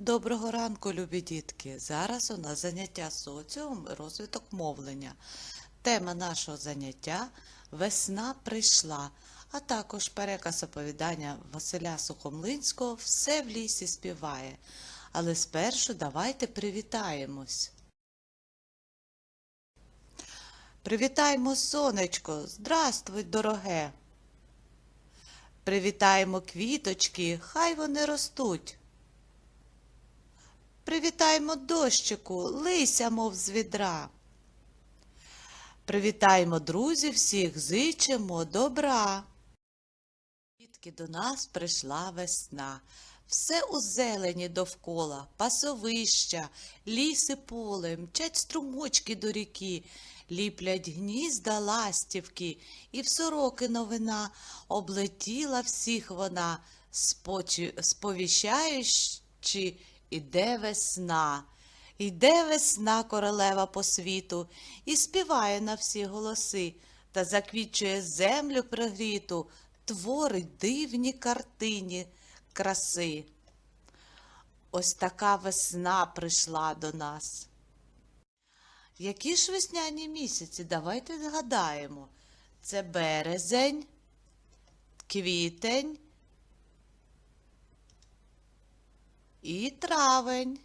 Доброго ранку, любі дітки! Зараз у нас заняття соціум розвиток мовлення. Тема нашого заняття Весна прийшла, а також переказ оповідання Василя Сухомлинського Все в лісі співає. Але спершу давайте привітаємось. Привітаємо сонечко, здравствуй, дороге. Привітаємо квіточки, хай вони ростуть. Привітаємо дощику, лися, мов з відра. Привітаємо друзів всіх, зичимо добра. Дітки до нас прийшла весна. Все у зелені довкола, пасовища, ліси поле, мчать струмочки до ріки, ліплять гнізда ластівки, і в сороки новина облетіла всіх вона, сповіщаючи, іде весна. Йде весна королева по світу і співає на всі голоси та заквічує землю пригріту, творить дивні картині краси. Ось така весна прийшла до нас. Які ж весняні місяці? Давайте згадаємо. Це березень, квітень і травень.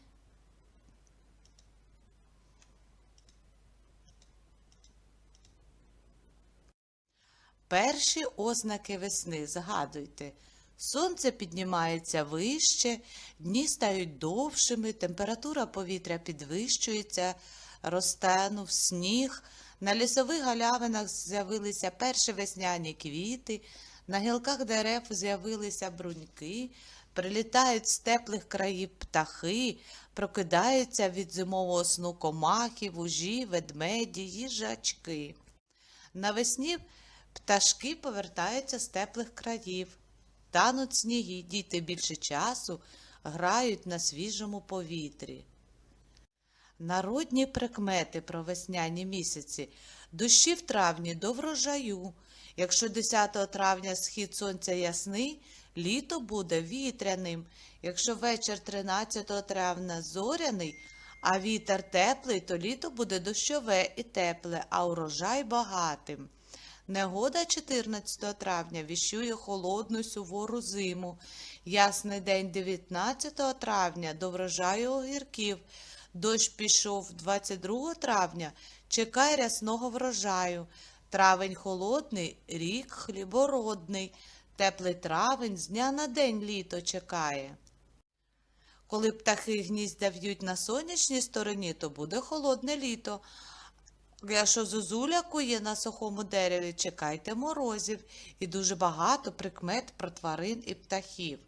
Перші ознаки весни, згадуйте. Сонце піднімається вище, дні стають довшими, температура повітря підвищується, розтанув сніг, на лісових галявинах з'явилися перші весняні квіти, на гілках дерев з'явилися бруньки, прилітають з теплих країв птахи, прокидаються від зимового сну комахи, вужі, ведмеді, їжачки. Навесні пташки повертаються з теплих країв, тануть сніги, діти більше часу грають на свіжому повітрі. Народні прикмети про весняні місяці. Дощі в травні до врожаю. Якщо 10 травня схід сонця ясний, літо буде вітряним. Якщо вечір 13 травня зоряний, а вітер теплий, то літо буде дощове і тепле, а урожай багатим. Негода 14 травня віщує холодну сувору зиму. Ясний день 19 травня до врожаю огірків. Дощ пішов 22 травня, чекай рясного врожаю. Травень холодний, рік хлібородний. Теплий травень з дня на день літо чекає. Коли птахи гнізда в'ють на сонячній стороні, то буде холодне літо. Якщо зозуля кує на сухому дереві, чекайте морозів і дуже багато прикмет про тварин і птахів.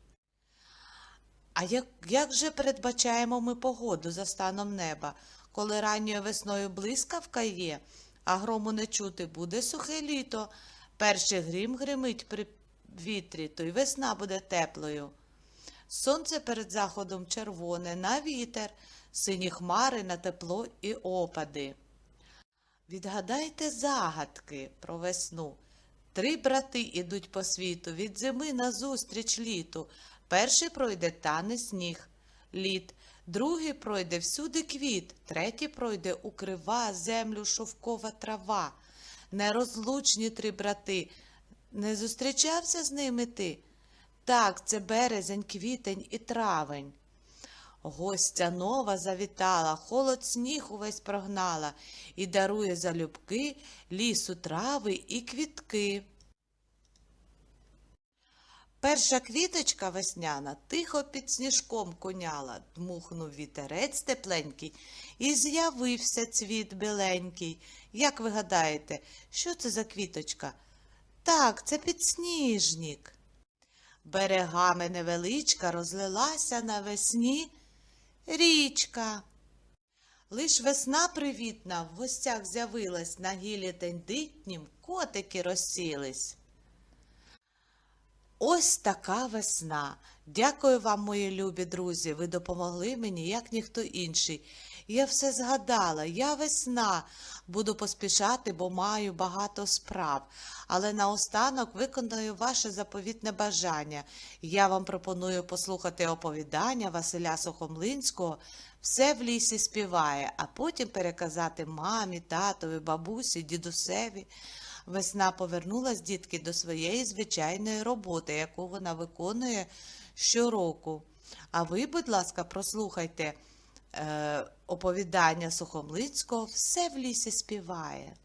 А як, як же передбачаємо ми погоду за станом неба? Коли ранньою весною блискавка є, а грому не чути, буде сухе літо. Перший грім гримить при вітрі, то й весна буде теплою. Сонце перед заходом червоне на вітер, сині хмари на тепло і опади. Відгадайте загадки про весну. Три брати ідуть по світу, від зими назустріч літу. Перший пройде тане сніг, лід, другий пройде всюди квіт, третій пройде укрива землю шовкова трава. Нерозлучні три брати. Не зустрічався з ними ти? Так, це березень, квітень і травень. Гостя нова завітала, холод сніг увесь прогнала і дарує залюбки лісу трави і квітки. Перша квіточка весняна тихо під сніжком коняла, дмухнув вітерець тепленький, і з'явився цвіт біленький. Як ви гадаєте, що це за квіточка? Так, це підсніжник. Берегами невеличка розлилася навесні річка. Лиш весна привітна в гостях з'явилась, на гілі тендитнім котики розсілись. Ось така весна. Дякую вам, мої любі друзі. Ви допомогли мені, як ніхто інший. Я все згадала, я весна. Буду поспішати, бо маю багато справ. Але наостанок виконую ваше заповітне бажання. Я вам пропоную послухати оповідання Василя Сухомлинського Все в лісі співає, а потім переказати мамі, татові, бабусі, дідусеві. Весна повернулась дітки до своєї звичайної роботи, яку вона виконує щороку. А ви, будь ласка, прослухайте оповідання Сухомлицького Все в лісі співає.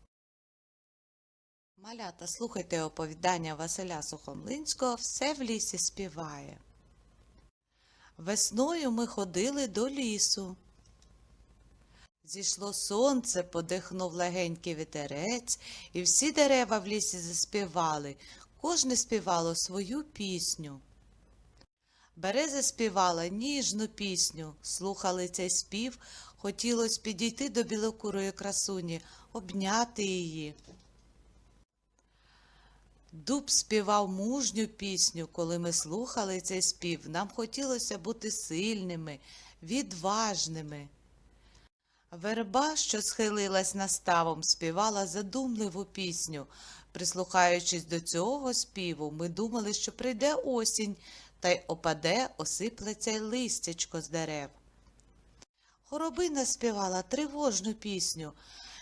Малята, слухайте оповідання Василя Сухомлинського Все в лісі співає. Весною ми ходили до лісу. Зійшло сонце, подихнув легенький вітерець, і всі дерева в лісі заспівали, кожне співало свою пісню. Береза співала ніжну пісню, слухали цей спів, хотілось підійти до білокурої красуні, обняти її. Дуб співав мужню пісню, коли ми слухали цей спів, нам хотілося бути сильними, відважними. Верба, що схилилась наставом, співала задумливу пісню. Прислухаючись до цього співу, ми думали, що прийде осінь, та й опаде, осиплеться й листячко з дерев. Хоробина співала тривожну пісню.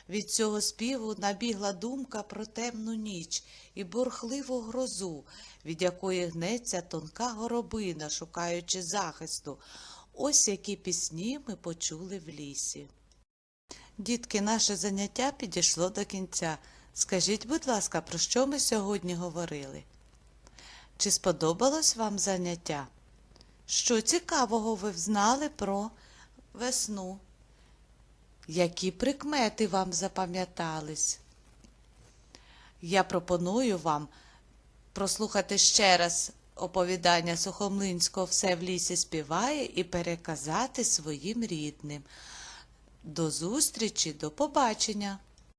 Від цього співу набігла думка про темну ніч і бурхливу грозу, від якої гнеться тонка горобина, шукаючи захисту. Ось які пісні ми почули в лісі. Дітки, наше заняття підійшло до кінця. Скажіть, будь ласка, про що ми сьогодні говорили? Чи сподобалось вам заняття? Що цікавого ви взнали про весну? Які прикмети вам запам'ятались? Я пропоную вам прослухати ще раз оповідання Сухомлинського Все в лісі співає і переказати своїм рідним. До зустрічі, до побачення!